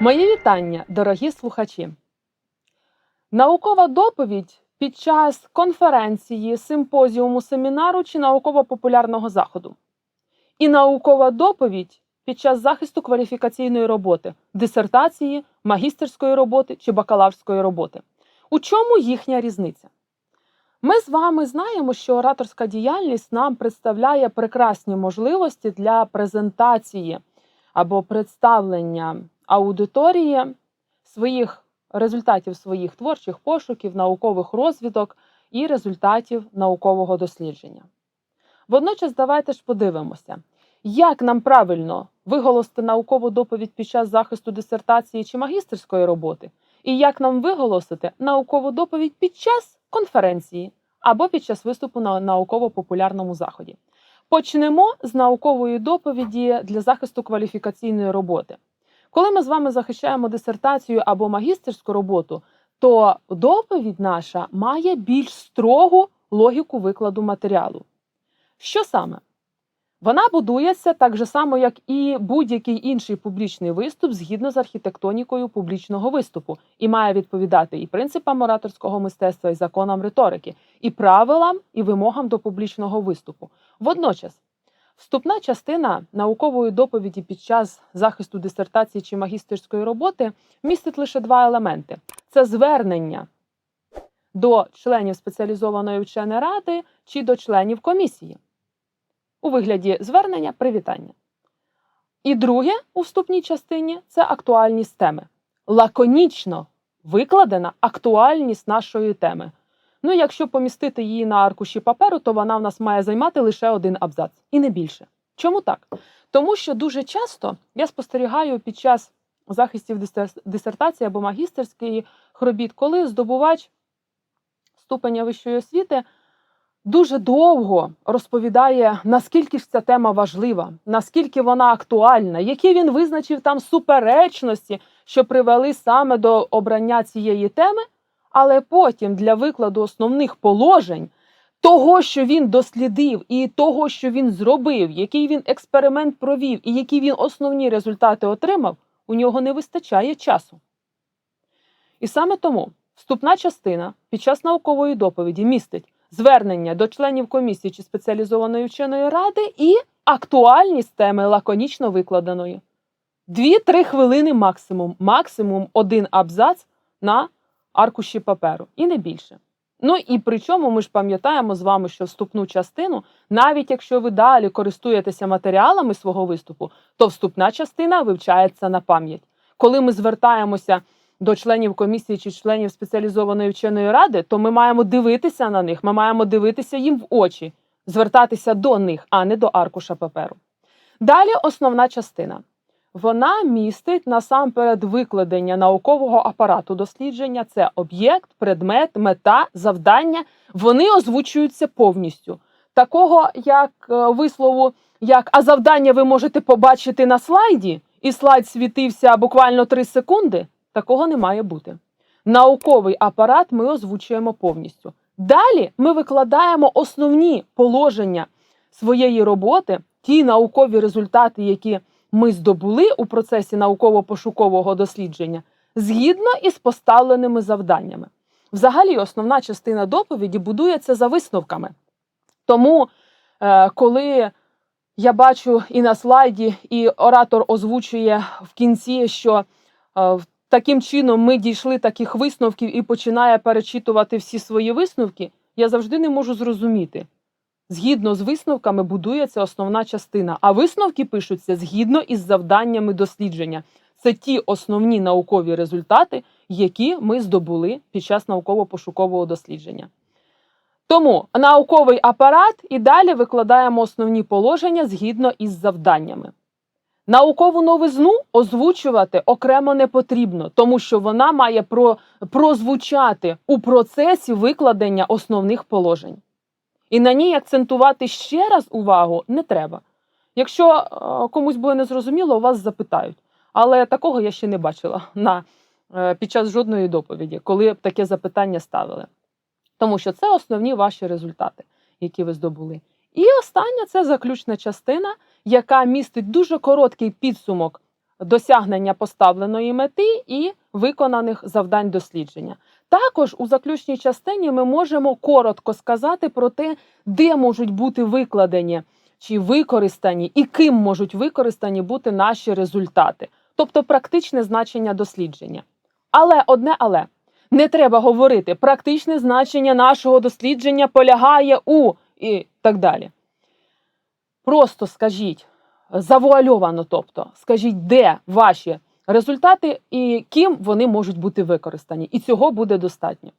Мої вітання, дорогі слухачі. Наукова доповідь під час конференції, симпозіуму, семінару чи науково-популярного заходу. І наукова доповідь під час захисту кваліфікаційної роботи, дисертації, магістерської роботи чи бакалаврської роботи. У чому їхня різниця? Ми з вами знаємо, що ораторська діяльність нам представляє прекрасні можливості для презентації або представлення аудиторії своїх результатів своїх творчих пошуків, наукових розвідок і результатів наукового дослідження. Водночас, давайте ж подивимося, як нам правильно виголосити наукову доповідь під час захисту дисертації чи магістерської роботи, і як нам виголосити наукову доповідь під час конференції або під час виступу на науково-популярному заході. Почнемо з наукової доповіді для захисту кваліфікаційної роботи. Коли ми з вами захищаємо дисертацію або магістерську роботу, то доповідь наша має більш строгу логіку викладу матеріалу. Що саме? Вона будується так же само, як і будь-який інший публічний виступ згідно з архітектонікою публічного виступу, і має відповідати і принципам ораторського мистецтва, і законам риторики, і правилам, і вимогам до публічного виступу. Водночас, вступна частина наукової доповіді під час захисту дисертації чи магістерської роботи містить лише два елементи: це звернення до членів спеціалізованої вченої ради чи до членів комісії у вигляді звернення привітання. І друге у вступній частині це актуальність теми. Лаконічно викладена актуальність нашої теми. Ну, якщо помістити її на аркуші паперу, то вона в нас має займати лише один абзац, і не більше. Чому так? Тому що дуже часто я спостерігаю під час захистів дисертації або магістерських робіт, коли здобувач ступеня вищої освіти дуже довго розповідає, наскільки ж ця тема важлива, наскільки вона актуальна, які він визначив там суперечності, що привели саме до обрання цієї теми, але потім для викладу основних положень. Того, що він дослідив, і того, що він зробив, який він експеримент провів, і які він основні результати отримав, у нього не вистачає часу. І саме тому вступна частина під час наукової доповіді містить звернення до членів комісії чи спеціалізованої вченої ради і актуальність теми лаконічно викладеної. Дві-три хвилини максимум, максимум один абзац на аркуші паперу, і не більше. Ну і при чому ми ж пам'ятаємо з вами, що вступну частину, навіть якщо ви далі користуєтеся матеріалами свого виступу, то вступна частина вивчається на пам'ять. Коли ми звертаємося до членів комісії чи членів спеціалізованої вченої ради, то ми маємо дивитися на них, ми маємо дивитися їм в очі, звертатися до них, а не до аркуша паперу. Далі основна частина. Вона містить насамперед викладення наукового апарату дослідження. Це об'єкт, предмет, мета, завдання. Вони озвучуються повністю. Такого як е, вислову, як а завдання ви можете побачити на слайді, і слайд світився буквально 3 секунди. Такого не має бути. Науковий апарат ми озвучуємо повністю. Далі ми викладаємо основні положення своєї роботи, ті наукові результати, які ми здобули у процесі науково-пошукового дослідження, згідно із поставленими завданнями. Взагалі, основна частина доповіді будується за висновками. Тому, е, коли я бачу і на слайді, і оратор озвучує в кінці, що е, таким чином ми дійшли таких висновків і починає перечитувати всі свої висновки, я завжди не можу зрозуміти. Згідно з висновками будується основна частина, а висновки пишуться згідно із завданнями дослідження. Це ті основні наукові результати, які ми здобули під час науково-пошукового дослідження. Тому науковий апарат і далі викладаємо основні положення згідно із завданнями. Наукову новизну озвучувати окремо не потрібно, тому що вона має про, прозвучати у процесі викладення основних положень. І на ній акцентувати ще раз увагу не треба. Якщо е, комусь буде незрозуміло, вас запитають. Але такого я ще не бачила на, е, під час жодної доповіді, коли б таке запитання ставили. Тому що це основні ваші результати, які ви здобули. І остання це заключна частина, яка містить дуже короткий підсумок досягнення поставленої мети і виконаних завдань дослідження. Також у заключній частині ми можемо коротко сказати про те, де можуть бути викладені чи використані, і ким можуть використані бути наші результати, тобто практичне значення дослідження. Але одне але не треба говорити, практичне значення нашого дослідження полягає у і так далі. Просто скажіть, завуальовано, тобто, скажіть, де ваші результати і ким вони можуть бути використані. І цього буде достатньо.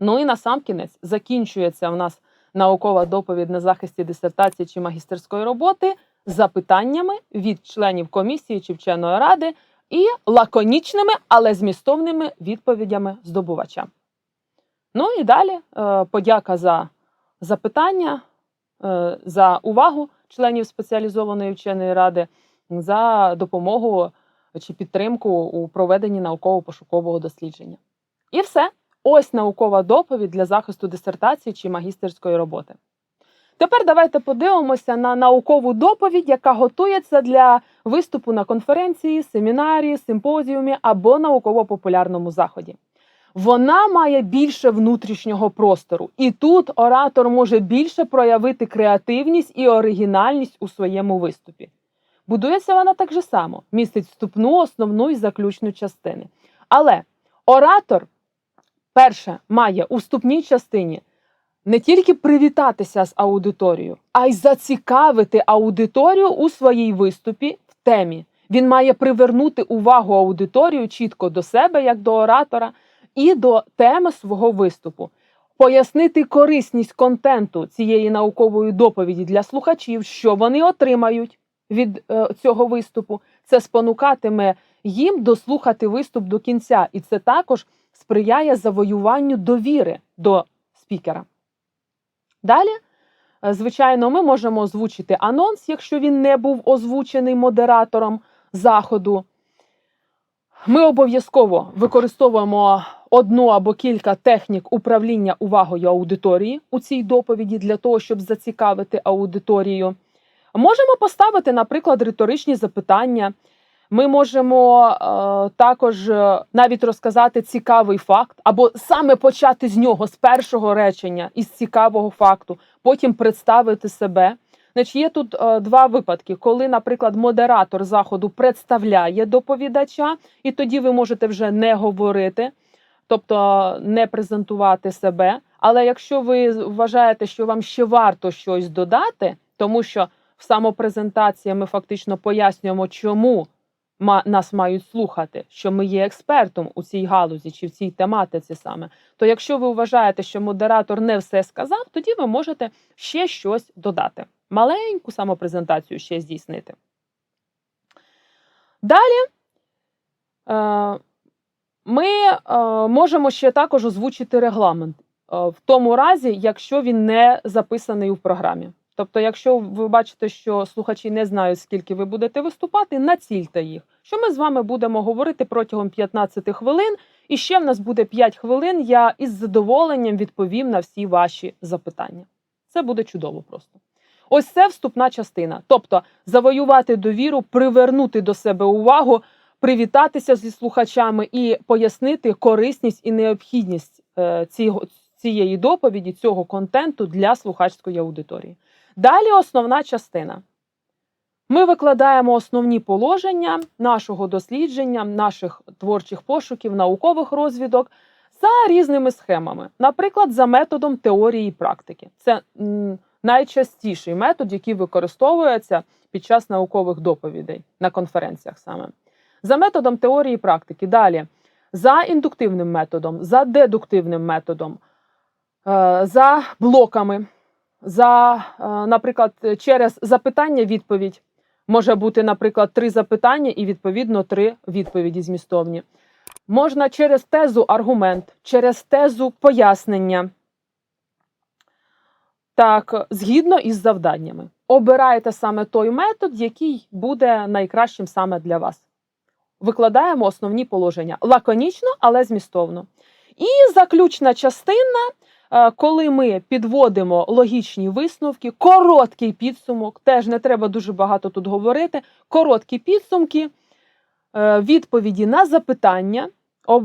Ну і на сам кінець закінчується в нас наукова доповідь на захисті дисертації чи магістерської роботи запитаннями від членів комісії чи вченої ради і лаконічними, але змістовними відповідями здобувача. Ну і далі е, подяка за запитання, е, за увагу членів спеціалізованої вченої ради, за допомогу чи підтримку у проведенні науково-пошукового дослідження. І все. Ось наукова доповідь для захисту дисертації чи магістерської роботи. Тепер давайте подивимося на наукову доповідь, яка готується для виступу на конференції, семінарі, симпозіумі або науково-популярному заході. Вона має більше внутрішнього простору, і тут оратор може більше проявити креативність і оригінальність у своєму виступі. Будується вона так же само, містить вступну, основну і заключну частини. Але оратор, перше, має у вступній частині не тільки привітатися з аудиторією, а й зацікавити аудиторію у своїй виступі в темі. Він має привернути увагу аудиторію чітко до себе, як до оратора, і до теми свого виступу. Пояснити корисність контенту цієї наукової доповіді для слухачів, що вони отримають від е, цього виступу. Це спонукатиме їм дослухати виступ до кінця, і це також сприяє завоюванню довіри до спікера. Далі, е, звичайно, ми можемо озвучити анонс, якщо він не був озвучений модератором заходу. Ми обов'язково використовуємо одну або кілька технік управління увагою аудиторії у цій доповіді для того, щоб зацікавити аудиторію. Можемо поставити, наприклад, риторичні запитання. Ми можемо е, також е, навіть розказати цікавий факт, або саме почати з нього, з першого речення, із цікавого факту, потім представити себе. Значить, є тут е, два випадки, коли, наприклад, модератор заходу представляє доповідача, і тоді ви можете вже не говорити, тобто не презентувати себе. Але якщо ви вважаєте, що вам ще варто щось додати, тому що в самопрезентації ми фактично пояснюємо, чому нас мають слухати, що ми є експертом у цій галузі чи в цій тематиці саме. То якщо ви вважаєте, що модератор не все сказав, тоді ви можете ще щось додати. Маленьку самопрезентацію ще здійснити. Далі е, ми е, можемо ще також озвучити регламент е, в тому разі, якщо він не записаний у програмі. Тобто, якщо ви бачите, що слухачі не знають, скільки ви будете виступати, націльте їх. Що ми з вами будемо говорити протягом 15 хвилин, і ще в нас буде 5 хвилин. Я із задоволенням відповім на всі ваші запитання. Це буде чудово просто. Ось це вступна частина. Тобто завоювати довіру, привернути до себе увагу, привітатися зі слухачами і пояснити корисність і необхідність е, цієї доповіді, цього контенту для слухачської аудиторії. Далі основна частина. Ми викладаємо основні положення нашого дослідження, наших творчих пошуків, наукових розвідок за різними схемами, наприклад, за методом теорії і практики. Це найчастіший метод, який використовується під час наукових доповідей на конференціях саме. За методом теорії і практики. Далі, за індуктивним методом, за дедуктивним методом, е, за блоками, за, е, наприклад, через запитання-відповідь. Може бути, наприклад, три запитання і відповідно три відповіді змістовні. Можна через тезу аргумент, через тезу пояснення. Так, згідно із завданнями. Обирайте саме той метод, який буде найкращим саме для вас. Викладаємо основні положення лаконічно, але змістовно. І заключна частина, коли ми підводимо логічні висновки, короткий підсумок, теж не треба дуже багато тут говорити. Короткі підсумки, е, відповіді на запитання.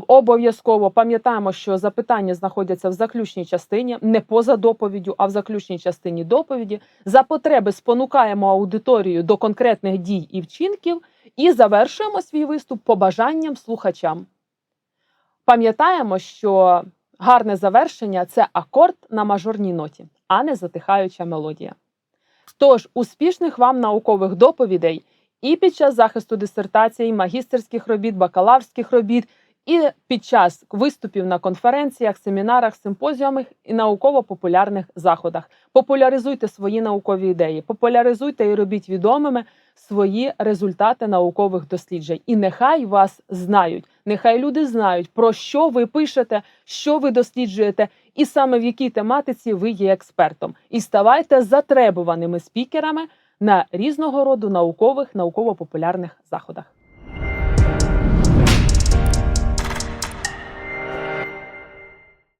Обов'язково пам'ятаємо, що запитання знаходяться в заключній частині, не поза доповіддю, а в заключній частині доповіді. За потреби спонукаємо аудиторію до конкретних дій і вчинків і завершуємо свій виступ побажанням слухачам. Пам'ятаємо, що гарне завершення це акорд на мажорній ноті, а не затихаюча мелодія. Тож, успішних вам наукових доповідей і під час захисту дисертацій, магістерських робіт, бакалаврських робіт, і під час виступів на конференціях, семінарах, симпозіумах і науково-популярних заходах. Популяризуйте свої наукові ідеї, популяризуйте і робіть відомими свої результати наукових досліджень. І нехай вас знають, нехай люди знають, про що ви пишете, що ви досліджуєте, і саме в якій тематиці ви є експертом. І ставайте затребуваними спікерами на різного роду наукових, науково-популярних заходах.